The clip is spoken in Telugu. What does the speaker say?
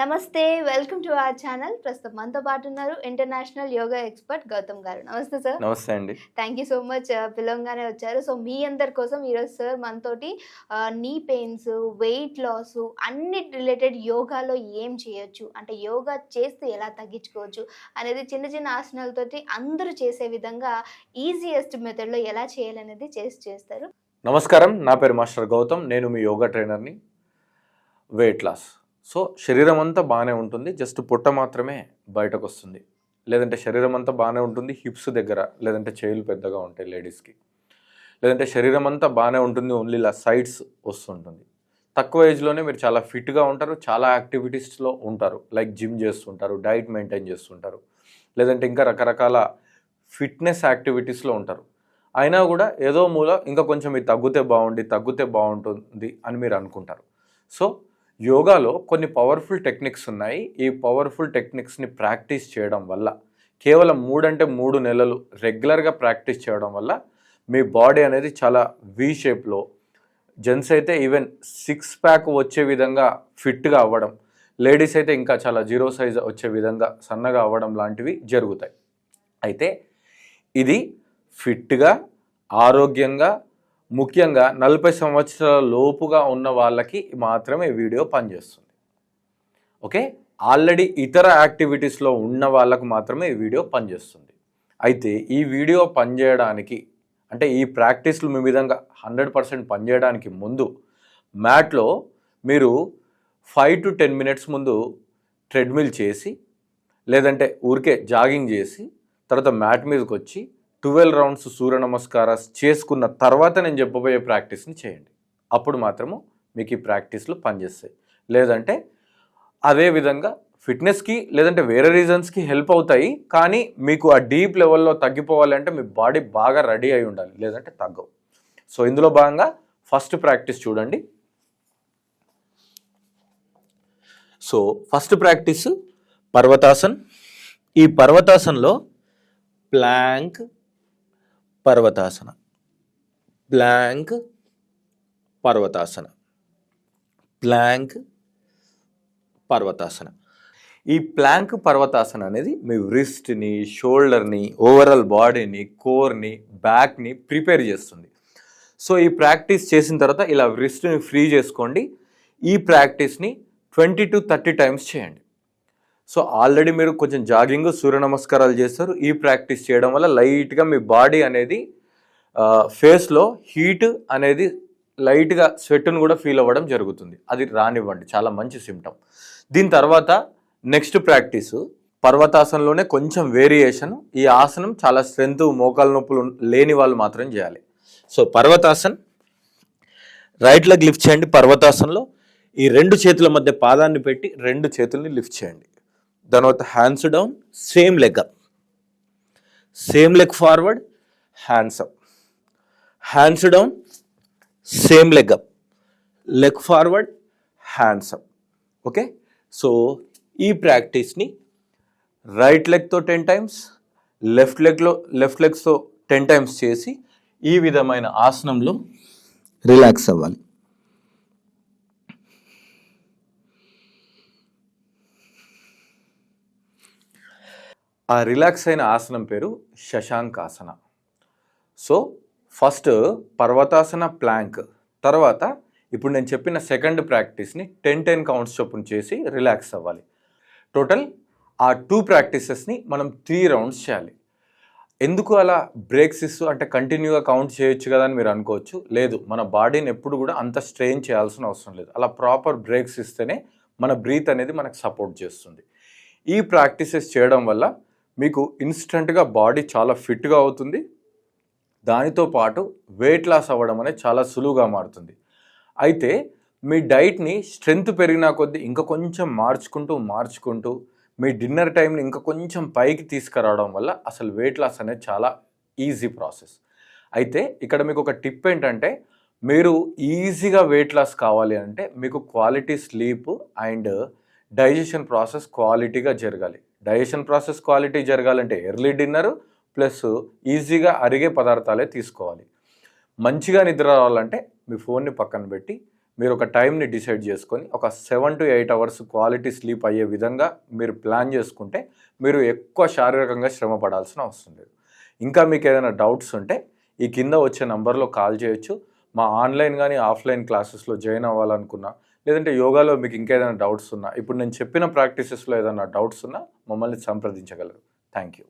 నమస్తే వెల్కమ్ టు అవర్ ఛానల్. ప్రస్తుతం మనతో పాటు ఉన్నారు ఇంటర్నేషనల్ యోగా ఎక్స్పర్ట్ గౌతమ్ గారు. నమస్తే సార్ నమస్తే అండి. థ్యాంక్ యూ సో మచ్ పిలవంగానే వచ్చారు. సో మీ అందరి కోసం ఈరోజు సార్ మనతోటి నీ పెయిన్స్ వెయిట్ లాస్ అన్ని రిలేటెడ్ యోగాలో ఏం చేయొచ్చు? అంటే యోగా చేస్తే ఎలా తగ్గించుకోవచ్చు? అనేది చిన్న చిన్న ఆసనాలతోటి అందరూ చేసే విధంగా ఈజియెస్ట్ మెథడ్లో ఎలా చేయాలనేది చేసి చేస్తారు. నమస్కారం. నా పేరు మాస్టర్ గౌతమ్. నేను మీ యోగా ట్రైనర్ని వెయిట్ లాస్ సో శరీరం అంతా బాగానే ఉంటుంది జస్ట్ పొట్ట మాత్రమే బయటకు వస్తుంది లేదంటే శరీరం అంతా బాగానే ఉంటుంది హిప్స్ దగ్గర లేదంటే చేతులు పెద్దగా ఉంటాయి లేడీస్కి. లేదంటే శరీరం అంతా బాగానే ఉంటుంది ఓన్లీ ఇలా సైడ్స్ వస్తుంటుంది. తక్కువ ఏజ్లోనే మీరు చాలా ఫిట్గా ఉంటారు చాలా యాక్టివిటీస్లో ఉంటారు. లైక్ జిమ్ చేస్తుంటారు డైట్ మెయింటైన్ చేస్తుంటారు. లేదంటే ఇంకా రకరకాల ఫిట్నెస్ యాక్టివిటీస్లో ఉంటారు. అయినా కూడా ఏదో మూల ఇంకా కొంచెం ఇది తగ్గితే బాగుండి తగ్గితే బాగుంటుంది అని మీరు అనుకుంటారు. సో యోగాలో కొన్ని పవర్ఫుల్ టెక్నిక్స్ ఉన్నాయి. ఈ పవర్ఫుల్ టెక్నిక్స్ని ప్రాక్టీస్ చేయడం వల్ల కేవలం మూడంటే మూడు నెలలు రెగ్యులర్గా ప్రాక్టీస్ చేయడం వల్ల మీ బాడీ అనేది చాలా వీ షేప్లో జెంట్స్ అయితే ఈవెన్ సిక్స్ ప్యాక్ వచ్చే విధంగా ఫిట్గా అవ్వడం లేడీస్ అయితే ఇంకా చాలా జీరో సైజ్ వచ్చే విధంగా సన్నగా అవ్వడం లాంటివి జరుగుతాయి. అయితే ఇది ఫిట్గా ఆరోగ్యంగా ముఖ్యంగా నలభై సంవత్సరాల లోపుగా ఉన్న వాళ్ళకి మాత్రమే వీడియో పనిచేస్తుంది. ఓకే? ఆల్రెడీ ఇతర యాక్టివిటీస్లో ఉన్న వాళ్ళకు మాత్రమే ఈ వీడియో పనిచేస్తుంది. అయితే ఈ వీడియో పనిచేయడానికి అంటే ఈ ప్రాక్టీస్లు మీ విధంగా హండ్రెడ్ పర్సెంట్ పనిచేయడానికి ముందు మ్యాట్లో మీరు ఫైవ్ టు టెన్ మినిట్స్ ముందు ట్రెడ్మిల్ చేసి లేదంటే ఊరికే జాగింగ్ చేసి తర్వాత మ్యాట్ మీదకి వచ్చి ట్వెల్వ్ రౌండ్స్ సూర్య నమస్కారాలు చేసుకున్న తర్వాత నేను చెప్పబోయే ప్రాక్టీస్ని చేయండి. అప్పుడు మాత్రము మీకు ఈ ప్రాక్టీస్లు పనిచేస్తాయి. లేదంటే అదే విధంగా ఫిట్నెస్కి లేదంటే వేరే రీజన్స్కి హెల్ప్ అవుతాయి కానీ మీకు ఆ డీప్ లెవెల్లో తగ్గిపోవాలంటే మీ బాడీ బాగా రెడీ అయి ఉండాలి లేదంటే తగ్గవు. సో ఇందులో భాగంగా ఫస్ట్ ప్రాక్టీస్ చూడండి. సో ఫస్ట్ ప్రాక్టీస్ పర్వతాసన్. ఈ పర్వతాసన్లో ప్లాంక్ పర్వతాసన. ప్లాంక్ పర్వతాసన. ప్లాంక్ పర్వతాసన. ఈ ప్లాంక్ పర్వతాసన అనేది మీ రిస్ట్ని షోల్డర్ని ఓవరాల్ బాడీని కోర్ని బ్యాక్ని ప్రిపేర్ చేస్తుంది. సో ఈ ప్రాక్టీస్ చేసిన తర్వాత ఇలా రిస్ట్ని ఫ్రీ చేసుకోండి. ఈ ప్రాక్టీస్ని ట్వంటీ టు థర్టీ టైమ్స్ చేయండి. సో ఆల్రెడీ మీరు కొంచెం జాగింగ్ సూర్య నమస్కారాలు చేస్తారు. ఈ ప్రాక్టీస్ చేయడం వల్ల లైట్గా మీ బాడీ అనేది ఫేస్లో హీట్ అనేది లైట్గా స్వెట్ను కూడా ఫీల్ అవ్వడం జరుగుతుంది. అది రానివ్వండి. చాలా మంచి సిమ్టమ్ దీని తర్వాత నెక్స్ట్ ప్రాక్టీసు. పర్వతాసనంలోనే కొంచెం వేరియేషన్. ఈ ఆసనం చాలా స్ట్రెంత్ మోకాలు నొప్పులు లేని వాళ్ళు మాత్రం చేయాలి. సో పర్వతాసన్ రైట్ లెగ్ లిఫ్ట్ చేయండి పర్వతాసనంలో. ఈ రెండు చేతుల మధ్య పాదాన్ని పెట్టి రెండు చేతుల్ని లిఫ్ట్ చేయండి. తర్వాత hands down same leg up same leg forward hands up hands down same leg up leg forward hands up okay so ఈ ప్రాక్టీస్ని రైట్ లెగ్తో టెన్ టైమ్స్ లెఫ్ట్ లెగ్లో లెఫ్ట్ లెగ్స్తో టెన్ టైమ్స్ చేసి ఈ విధమైన ఆసనంలో రిలాక్స్ అవ్వాలి. ఆ రిలాక్స్ అయిన ఆసనం పేరు శశాంకాసన. సో ఫస్ట్ పర్వతాసన ప్లాంక్ తర్వాత ఇప్పుడు నేను చెప్పిన సెకండ్ ప్రాక్టీస్ని టెన్ టెన్ కౌంట్స్ చొప్పున చేసి రిలాక్స్ అవ్వాలి. టోటల్ ఆ టూ ప్రాక్టీసెస్ని మనం త్రీ రౌండ్స్ చేయాలి. ఎందుకు అలా బ్రేక్స్ ఇస్తూ అంటే కంటిన్యూగా కౌంట్ చేయొచ్చు కదా అని మీరు అనుకోవచ్చు. లేదు మన బాడీని ఎప్పుడు కూడా అంత స్ట్రెయిన్ చేయాల్సిన అవసరం లేదు. అలా ప్రాపర్ బ్రేక్స్ ఇస్తేనే మన బ్రీత్ అనేది మనకు సపోర్ట్ చేస్తుంది. ఈ ప్రాక్టీసెస్ చేయడం వల్ల మీకు ఇన్స్టెంట్గా బాడీ చాలా ఫిట్గా అవుతుంది. దానితో పాటు వెయిట్ లాస్ అవ్వడం అనేది చాలా సులువుగా మారుతుంది. అయితే మీ డైట్ని స్ట్రెంగ్త్ పెరిగినా కొద్దీ ఇంకా కొంచెం మార్చుకుంటూ మార్చుకుంటూ మీ డిన్నర్ టైంని ఇంకా కొంచెం పైకి తీసుకురావడం వల్ల అసలు వెయిట్ లాస్ అనేది చాలా ఈజీ ప్రాసెస్. అయితే ఇక్కడ మీకు ఒక టిప్ ఏంటంటే మీరు ఈజీగా వెయిట్ లాస్ కావాలి అంటే మీకు quality sleep and digestion process క్వాలిటీగా జరగాలి. డైజెషన్ ప్రాసెస్ క్వాలిటీ జరగాలంటే ఎర్లీ డిన్నర్ ప్లస్ ఈజీగా అరిగే పదార్థాలే తీసుకోవాలి. మంచిగా నిద్ర రావాలంటే మీ ఫోన్ని పక్కన పెట్టి మీరు ఒక టైంని డిసైడ్ చేసుకొని ఒక seven to eight hours quality sleep అయ్యే విధంగా మీరు ప్లాన్ చేసుకుంటే మీరు ఎక్కువ శారీరకంగా శ్రమ పడాల్సిన అవసరం లేదు. ఇంకా మీకు ఏదైనా డౌట్స్ ఉంటే ఈ కింద వచ్చే నంబర్లో కాల్ చేయొచ్చు. మా ఆన్లైన్ కానీ ఆఫ్లైన్ క్లాసెస్లో జాయిన్ అవ్వాలనుకున్నా లేదంటే యోగాలో మీకు ఇంకేదైనా డౌట్స్ ఉన్నా ఇప్పుడు నేను చెప్పిన ప్రాక్టీసెస్లో ఏదైనా డౌట్స్ ఉన్నా మమ్మల్ని సంప్రదించగలరు. Thank you.